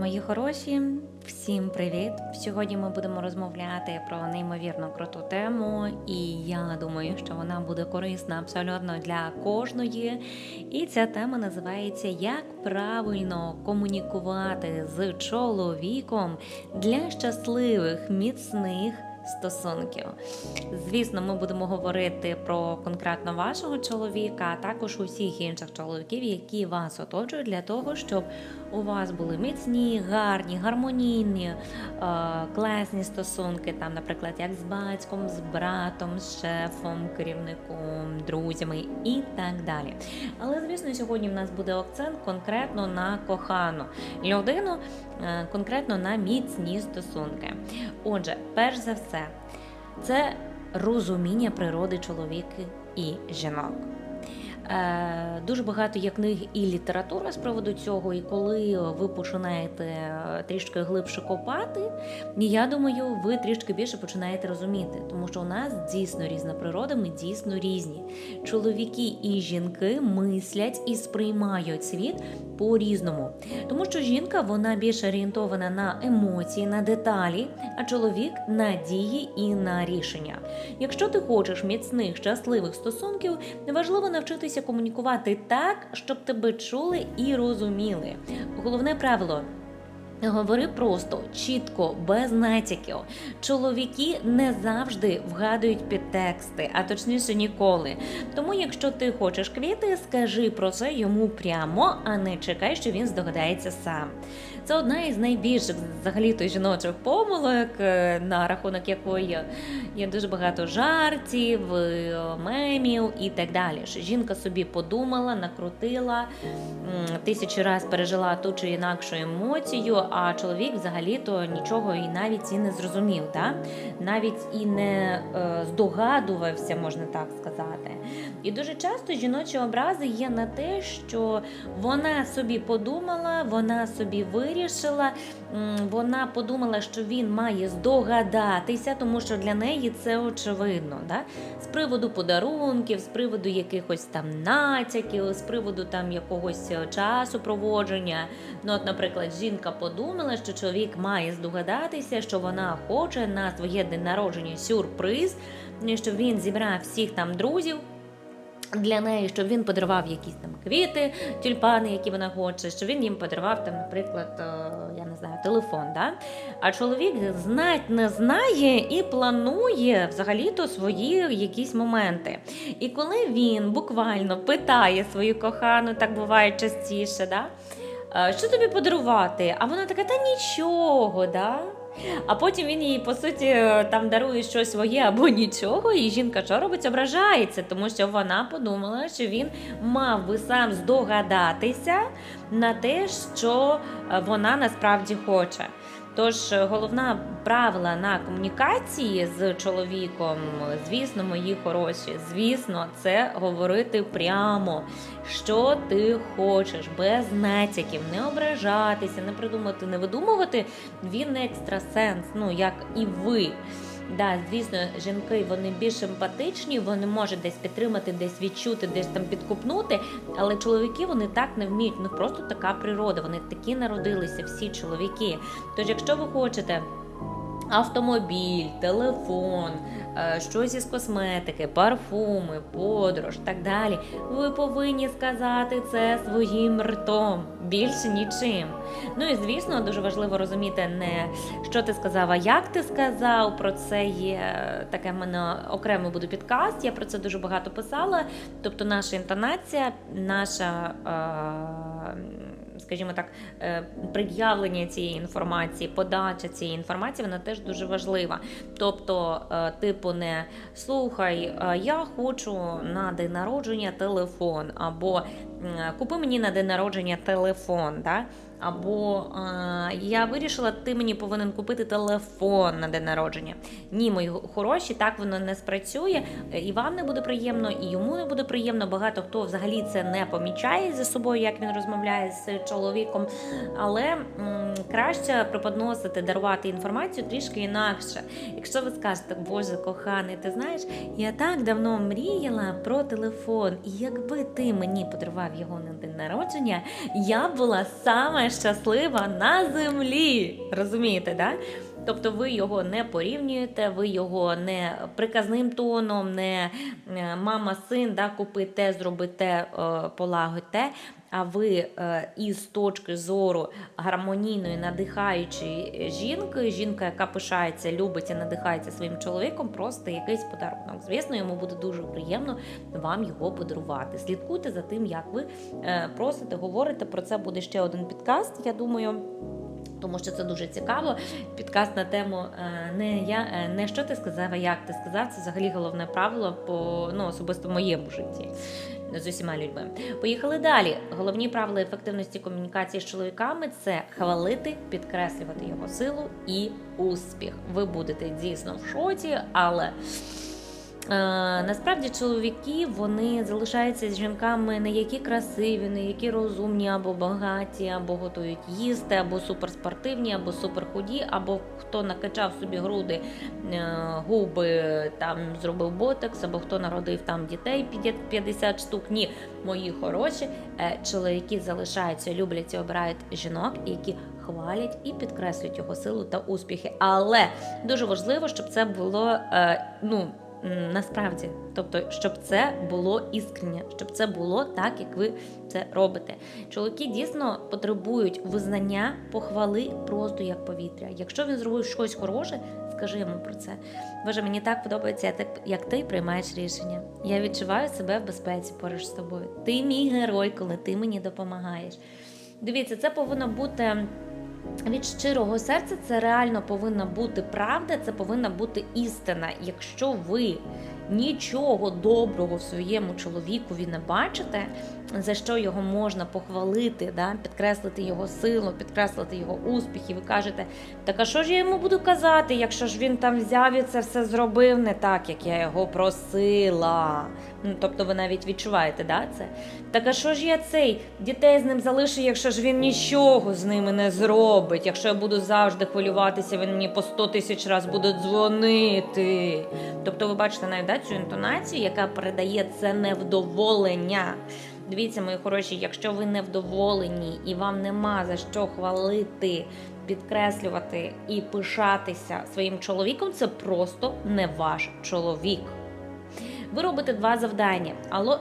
Мої хороші, всім привіт! Сьогодні ми будемо розмовляти про неймовірно круту тему, і я думаю, що вона буде корисна абсолютно для кожної. І ця тема називається Як правильно комунікувати з чоловіком для щасливих, міцних стосунків. Звісно, ми будемо говорити про конкретно вашого чоловіка, а також усіх інших чоловіків, які вас оточують, для того, щоб у вас були міцні, гарні, гармонійні, е, класні стосунки, там, наприклад, як з батьком, з братом, з шефом, керівником, друзями і так далі. Але, звісно, сьогодні в нас буде акцент конкретно на кохану людину, конкретно на міцні стосунки. Отже, перш за все, це розуміння природи чоловіка і жінок. Е, Дуже багато є книг і літератури з приводу цього, і коли ви починаєте е, трішки глибше копати, я думаю, ви трішки більше починаєте розуміти, тому що у нас дійсно різна природа, ми дійсно різні. Чоловіки і жінки мислять і сприймають світ по-різному. Тому що жінка вона більш орієнтована на емоції, на деталі, а чоловік на дії і на рішення. Якщо ти хочеш міцних, щасливих стосунків, важливо навчитися комунікувати так, щоб тебе чули і розуміли. Головне правило. Говори просто, чітко, без натяків. Чоловіки не завжди вгадують підтексти, а точніше ніколи. Тому, якщо ти хочеш квіти, скажи про це йому прямо, а не чекай, що він здогадається сам. Це одна із найбільших взагалі то жіночих помилок, е, на рахунок якої є дуже багато жартів, е, мемів і так далі. Жінка собі подумала, накрутила, тисячі раз пережила ту чи інакшу емоцію, а чоловік взагалі-то нічого і навіть і не зрозумів, да? навіть і не е, здогадувався, можна так сказати. І дуже часто жіночі образи є на те, що вона собі подумала, вона собі вирішила, вона подумала, що він має здогадатися, тому що для неї це очевидно. Да? З приводу подарунків, з приводу якихось там натяків, з приводу там якогось часу проводження. Ну, от, Наприклад, жінка подумала, що чоловік має здогадатися, що вона хоче на своє день народження сюрприз, що він зібрав всіх там друзів для неї, щоб він подарував якісь там квіти, тюльпани, які вона хоче, щоб він їм подарував, там, наприклад, е, я не знаю, телефон. Да? А чоловік знать не знає і планує взагалі-то свої якісь моменти. І коли він буквально питає свою кохану, так буває частіше, да? «Е, що тобі подарувати? А вона така, та нічого. да? А потім він їй, по суті, там дарує щось своє або нічого, і жінка що робить, ображається, тому що вона подумала, що він мав би сам здогадатися на те, що вона насправді хоче. Тож головна правила на комунікації з чоловіком, звісно, мої хороші, звісно, це говорити прямо, що ти хочеш, без натяків, не ображатися, не придумати, не видумувати. Він не екстрасенс, ну як і ви. Да, звісно, жінки вони більш емпатичні, вони можуть десь підтримати, десь відчути, десь там підкупнути. Але чоловіки вони так не вміють. Ну просто така природа. Вони такі народилися, всі чоловіки. Тож, якщо ви хочете автомобіль, телефон, е, щось із косметики, парфуми, подорож так далі. Ви повинні сказати це своїм ртом, більше нічим. Ну і звісно, дуже важливо розуміти не що ти сказав, а як ти сказав. Про це є таке в мене окремо буде підкаст. Я про це дуже багато писала. Тобто, наша інтонація, наша. Е скажімо так, е, пред'явлення цієї інформації, подача цієї інформації, вона теж дуже важлива. Тобто, е, типу, не слухай, е, я хочу на день народження телефон, або купи мені на день народження телефон. Да? Або а, я вирішила, ти мені повинен купити телефон на день народження. Ні, мої хороші, так воно не спрацює. І вам не буде приємно, і йому не буде приємно. Багато хто взагалі це не помічає за собою, як він розмовляє з чоловіком. Але м, краще преподносити, дарувати інформацію трішки інакше. Якщо ви скажете, Боже, коханий, ти знаєш, я так давно мріяла про телефон, і якби ти мені подарував його на день народження, я була саме щаслива на землі. Розумієте, да? Тобто ви його не порівнюєте, ви його не приказним тоном, не е, мама, син, да, купи те, зроби те, полагодь те. А ви е, із точки зору гармонійної, надихаючої жінки, жінка, яка пишається, любить і надихається своїм чоловіком, просто якийсь подарунок. Звісно, йому буде дуже приємно вам його подарувати. Слідкуйте за тим, як ви е, просите, говорите. Про це буде ще один підкаст. Я думаю. Тому що це дуже цікаво. Підкаст на тему е, не я е, не що ти сказав, а як ти сказав. Це взагалі головне правило по ну особисто моєму житті з усіма людьми. Поїхали далі. Головні правила ефективності комунікації з чоловіками це хвалити, підкреслювати його силу і успіх. Ви будете дійсно в шоці, але. Е, насправді чоловіки вони залишаються з жінками не які красиві, не які розумні або багаті, або готують їсти, або суперспортивні, або суперхуді, або хто накачав собі груди, е, губи, там зробив ботекс, або хто народив там дітей 50 штук. Ні, мої хороші е, чоловіки залишаються, люблять і обирають жінок, які хвалять і підкреслюють його силу та успіхи. Але дуже важливо, щоб це було ну. Насправді, тобто, щоб це було іскренне, щоб це було так, як ви це робите. Чоловіки дійсно потребують визнання, похвали просто як повітря. Якщо він зробив щось хороше, скажи йому про це. Боже, мені так подобається, ти- як ти приймаєш рішення. Я відчуваю себе в безпеці поруч з тобою. Ти мій герой, коли ти мені допомагаєш. Дивіться, це повинно бути. Від щирого серця це реально повинна бути правда, це повинна бути істина. Якщо ви нічого доброго в своєму чоловікові не бачите, за що його можна похвалити, да? підкреслити його силу, підкреслити його успіх, і ви кажете, так а що ж я йому буду казати, якщо ж він там взяв і це все зробив не так, як я його просила. Ну, тобто ви навіть відчуваєте, да, це? Так а що ж я цей дітей з ним залишу, якщо ж він нічого з ними не зробить, якщо я буду завжди хвилюватися, він мені по 100 тисяч разів буде дзвонити. Тобто, ви бачите навіть да, цю інтонацію, яка передає це невдоволення. Дивіться, мої хороші, якщо ви невдоволені і вам нема за що хвалити, підкреслювати і пишатися своїм чоловіком, це просто не ваш чоловік. Ви робите два завдання,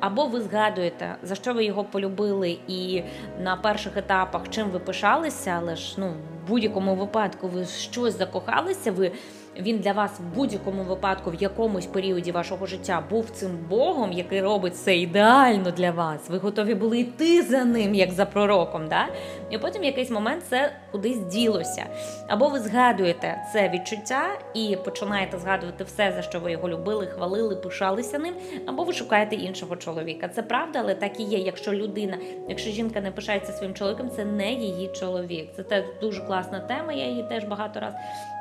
або ви згадуєте, за що ви його полюбили, і на перших етапах чим ви пишалися, але ж ну в будь-якому випадку ви щось закохалися. Ви він для вас в будь-якому випадку, в якомусь періоді вашого життя був цим Богом, який робить все ідеально для вас. Ви готові були йти за ним, як за пророком. Да? І потім в якийсь момент це кудись ділося. Або ви згадуєте це відчуття і починаєте згадувати все, за що ви його любили, хвалили, пишалися ним, або ви шукаєте іншого чоловіка. Це правда, але так і є. Якщо людина, якщо жінка не пишається своїм чоловіком, це не її чоловік. Це теж дуже класна тема. Я її теж багато раз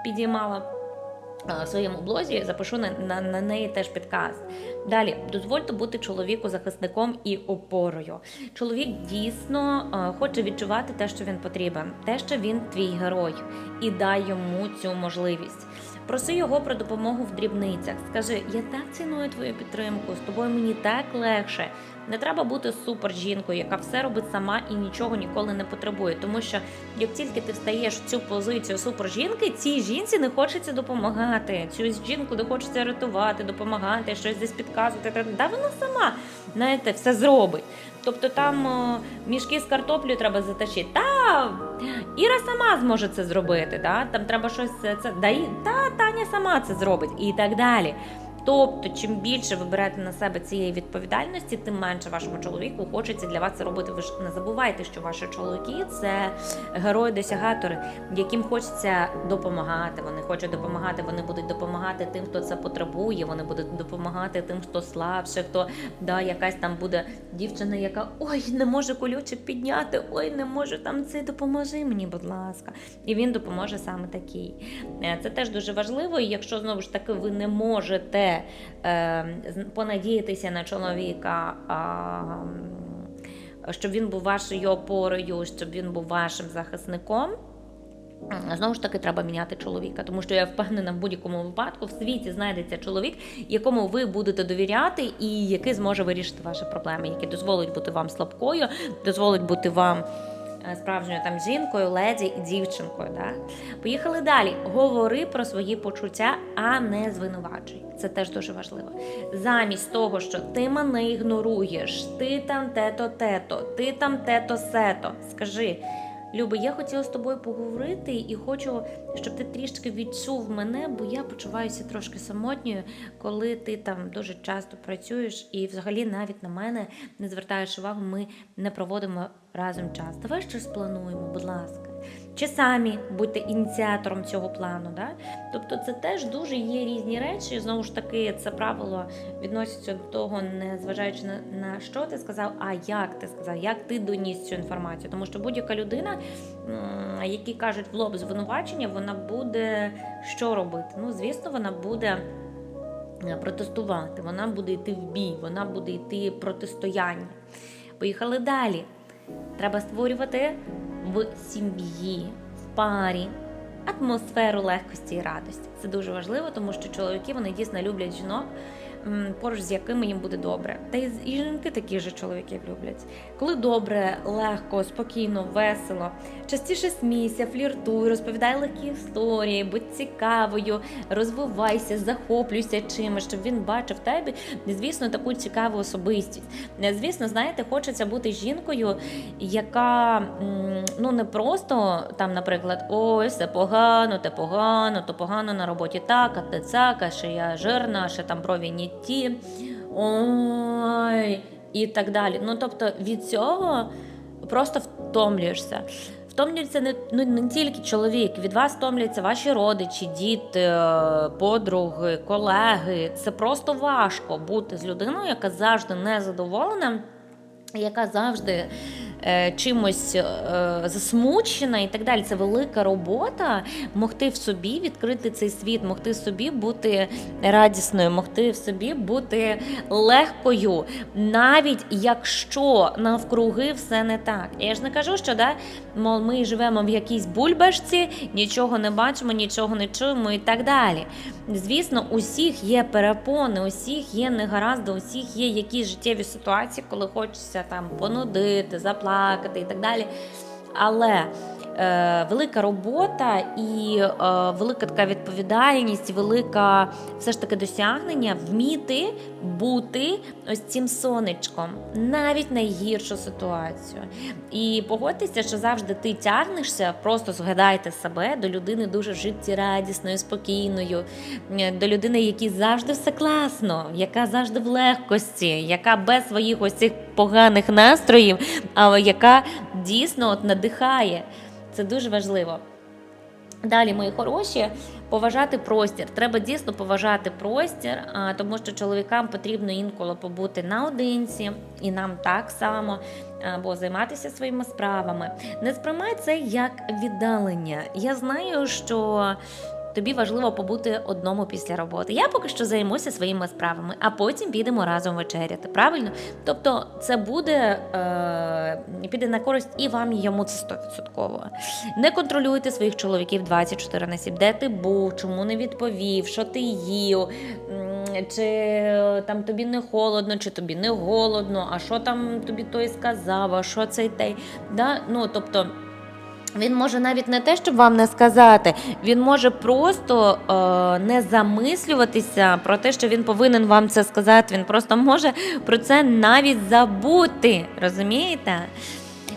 підіймала. В своєму блозі запишу на, на, на неї теж підкаст. Далі дозвольте бути чоловіку захисником і опорою. Чоловік дійсно е, хоче відчувати те, що він потрібен, те, що він твій герой, і дай йому цю можливість. Проси його про допомогу в дрібницях. Скажи, я так ціную твою підтримку, з тобою мені так легше. Не треба бути супер жінкою, яка все робить сама і нічого ніколи не потребує. Тому що як тільки ти встаєш в цю позицію супер жінки, цій жінці не хочеться допомагати. Цю жінку не хочеться рятувати, допомагати, щось десь підказувати. Та да вона сама знаєте, все зробить. Тобто там мішки з картоплею треба затащити. Та Іра сама зможе це зробити. Да? Там треба щось це, це да, та Таня сама це зробить і так далі. Тобто, чим більше ви берете на себе цієї відповідальності, тим менше вашому чоловіку хочеться для вас це робити. Ви ж не забувайте, що ваші чоловіки це герої-досягатори, яким хочеться допомагати. Вони хочуть допомагати, вони будуть допомагати тим, хто це потребує. Вони будуть допомагати тим, хто слабше, хто да, якась там буде дівчина, яка ой, не може колючок підняти, ой, не може там це допоможи мені, будь ласка. І він допоможе саме такий. Е, Це теж дуже важливо. І якщо знову ж таки ви не можете е, понадіятися на чоловіка. Щоб він був вашою опорою, щоб він був вашим захисником. Знову ж таки, треба міняти чоловіка, тому що я впевнена, в будь-якому випадку в світі знайдеться чоловік, якому ви будете довіряти, і який зможе вирішити ваші проблеми, який дозволить бути вам слабкою, дозволить бути вам справжньою там жінкою, леді і дівчинкою. Да? Поїхали далі. Говори про свої почуття, а не звинувачуй. Це теж дуже важливо. Замість того, що ти мене ігноруєш, ти там тето тето, ти там тето сето. Скажи. Люби, я хотіла з тобою поговорити і хочу, щоб ти трішки відчув мене, бо я почуваюся трошки самотньою, коли ти там дуже часто працюєш і взагалі навіть на мене не звертаєш увагу, ми не проводимо разом час. Давай щось плануємо, будь ласка. Чи самі будьте ініціатором цього плану. Да? Тобто це теж дуже є різні речі. Знову ж таки, це правило відноситься до того, не зважаючи на, на що ти сказав, а як ти сказав, як ти доніс цю інформацію. Тому що будь-яка людина, які кажуть в лоб звинувачення, вона буде що робити? Ну, звісно, вона буде. е, Протестувати, вона буде йти в бій, вона буде йти протистояння. Поїхали далі. Треба створювати в сім'ї, в парі атмосферу легкості і радості. Це дуже важливо, тому що чоловіки вони дійсно люблять жінок, поруч з якими їм буде добре. Та і жінки такі ж чоловіків люблять. Коли добре, легко, спокійно, весело, частіше смійся, фліртуй, розповідай легкі історії, будь цікавою, розвивайся, захоплюйся чимось, щоб він бачив тебе, звісно, таку цікаву особистість. Звісно, знаєте, хочеться бути жінкою, яка ну не просто там, наприклад, ой, все погано, те погано, то погано на роботі так, а те цак, а ще я жирна, ще там брові не ті. Ой, і так далі. Ну тобто від цього просто втомлюєшся. Втомлюється не, ну, не тільки чоловік, від вас втомлюються ваші родичі, діти, подруги, колеги. Це просто важко бути з людиною, яка завжди незадоволена, яка завжди чимось е, засмучена і так далі. Це велика робота могти в собі відкрити цей світ, могти в собі бути радісною, могти в собі бути легкою, навіть якщо навкруги все не так. Я ж не кажу, що да, мол, ми живемо в якійсь бульбашці, нічого не бачимо, нічого не чуємо і так далі. Звісно, усіх є перепони, усіх є негаразди, усіх є якісь життєві ситуації, коли хочеться там понудити, заплакати і так далі. Але велика робота і е, велика така відповідальність, велика все ж таки досягнення вміти бути ось цим сонечком, навіть найгіршу ситуацію. І погодьтеся, що завжди ти тягнешся, просто згадайте себе до людини дуже життєрадісною, спокійною, е, до людини, якій завжди все класно, яка завжди в легкості, яка без своїх ось цих поганих настроїв, але яка дійсно от надихає. Це дуже важливо. Далі, мої хороші, поважати простір. Треба дійсно поважати простір, тому що чоловікам потрібно інколи побути наодинці, і нам так само, або займатися своїми справами. Не сприймай це як віддалення. Я знаю, що. Тобі важливо побути одному після роботи. Я поки що займуся своїми справами, а потім підемо разом вечеряти. Правильно? Тобто, це буде е, піде на користь і вам, і йому це 100%. Не контролюйте своїх чоловіків 24 на 7. Де ти був, чому не відповів, що ти їв, чи е, там тобі не холодно, чи тобі не голодно, а що там тобі той сказав, а що цей той. Да? Ну, тобто. Він може навіть не те, щоб вам не сказати, він може просто е, не замислюватися про те, що він повинен вам це сказати. Він просто може про це навіть забути. Розумієте?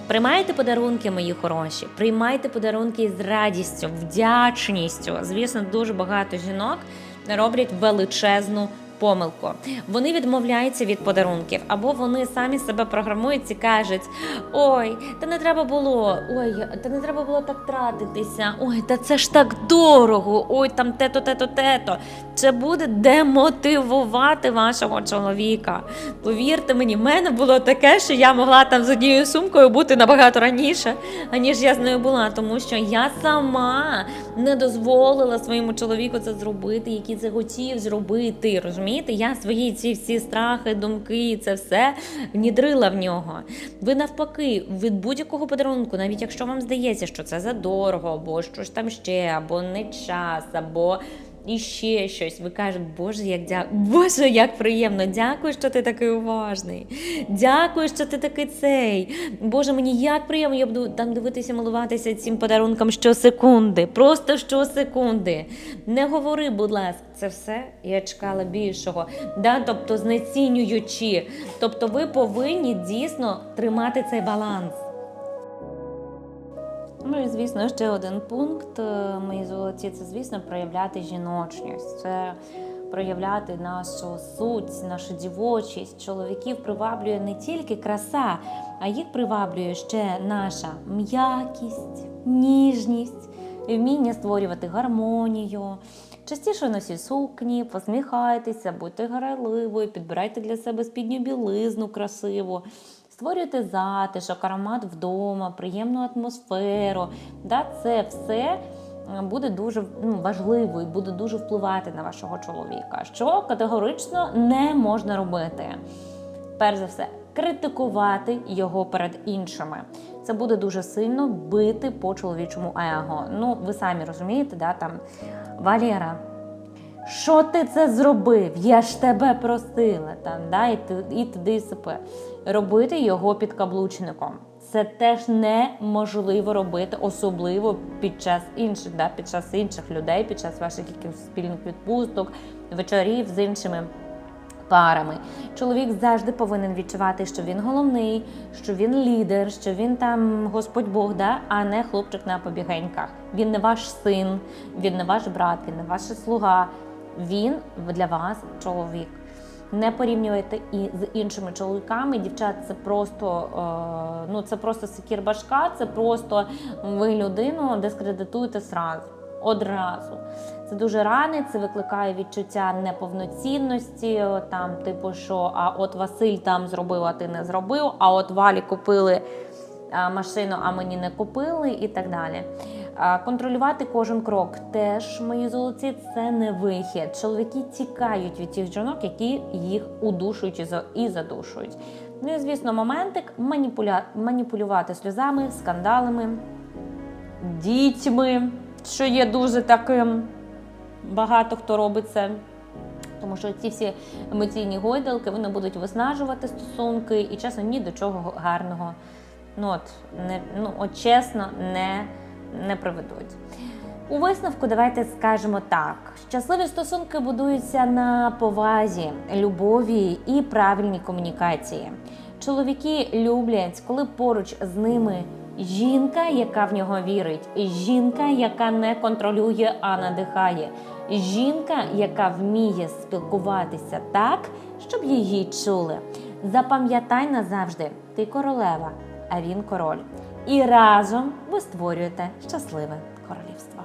Приймайте подарунки, мої хороші, приймайте подарунки з радістю, вдячністю. Звісно, дуже багато жінок роблять величезну помилку. Вони відмовляються від подарунків, або вони самі себе програмують і кажуть: ой, та не треба було, ой, та не треба було так тратитися. Ой, та це ж так дорого. Ой, там тето, тето, тето. Це буде демотивувати вашого чоловіка. Повірте мені, в мене було таке, що я могла там з однією сумкою бути набагато раніше, аніж я з нею була, тому що я сама не дозволила своєму чоловіку це зробити, який це хотів зробити. Розумієте? Я свої ці всі страхи, думки, це все внідрила в нього. Ви навпаки, від будь-якого подарунку, навіть якщо вам здається, що це задорого, або щось там ще, або не час, або і ще щось. Ви кажете, Боже, як дя... Боже, як приємно! Дякую, що ти такий уважний. Дякую, що ти такий цей. Боже, мені як приємно, я буду там дивитися, милуватися цим подарунком щосекунди. Просто щосекунди. Не говори, будь ласка, це все. Я чекала більшого. Да? Тобто, знецінюючи. Тобто, ви повинні дійсно тримати цей баланс. Ну і звісно, ще один пункт, е, мої золоті, це звісно проявляти жіночність. Це проявляти нашу суть, нашу дівочість. Чоловіків приваблює не тільки краса, а їх приваблює ще наша м'якість, ніжність, вміння створювати гармонію. Частіше носіть сукні, посміхайтеся, будьте грайливою, підбирайте для себе спідню білизну красиву. Створюйте затишок, аромат вдома, приємну атмосферу. Да, це все е, буде дуже ну, важливо і буде дуже впливати на вашого чоловіка, що категорично не можна робити. Перш за все, критикувати його перед іншими. Це буде дуже сильно бити по чоловічому его. Ну, ви самі розумієте, да, там Валера. Що ти це зробив? Я ж тебе просила там, да, і, і туди сипе. Робити його підкаблучником. Це теж неможливо робити, особливо під час інших, да, під час інших людей, під час ваших якихось спільних відпусток, вечорів з іншими парами. Чоловік завжди повинен відчувати, що він головний, що він лідер, що він там Господь Бог, да? а не хлопчик на побігеньках. Він не ваш син, він не ваш брат, він не ваш слуга. Він для вас чоловік. Не порівнюйте і з іншими чоловіками. Дівчат, це просто е, ну це просто секір башка, це просто ви людину дискредитуєте сразу, одразу. Це дуже ранить, це викликає відчуття неповноцінності. Там, типу, що а от Василь там зробив, а ти не зробив, а от Валі купили машину, а мені не купили, і так далі. Контролювати кожен крок теж мої золоті це не вихід. Чоловіки тікають від тих жінок, які їх удушують і задушують. Ну і звісно, моментик маніпуля... маніпулювати сльозами, скандалами, дітьми, що є дуже таким. Багато хто робить це. Тому що ці всі емоційні гойдалки вони будуть виснажувати стосунки і чесно ні до чого гарного. Ну от не ну от чесно не, не приведуть. У висновку давайте скажемо так: щасливі стосунки будуються на повазі, любові і правильній комунікації. Чоловіки люблять, коли поруч з ними жінка, яка в нього вірить, жінка, яка не контролює, а надихає, жінка, яка вміє спілкуватися так, щоб її чули. Запам'ятай назавжди, ти королева, а він король. І разом ви створюєте щасливе королівство.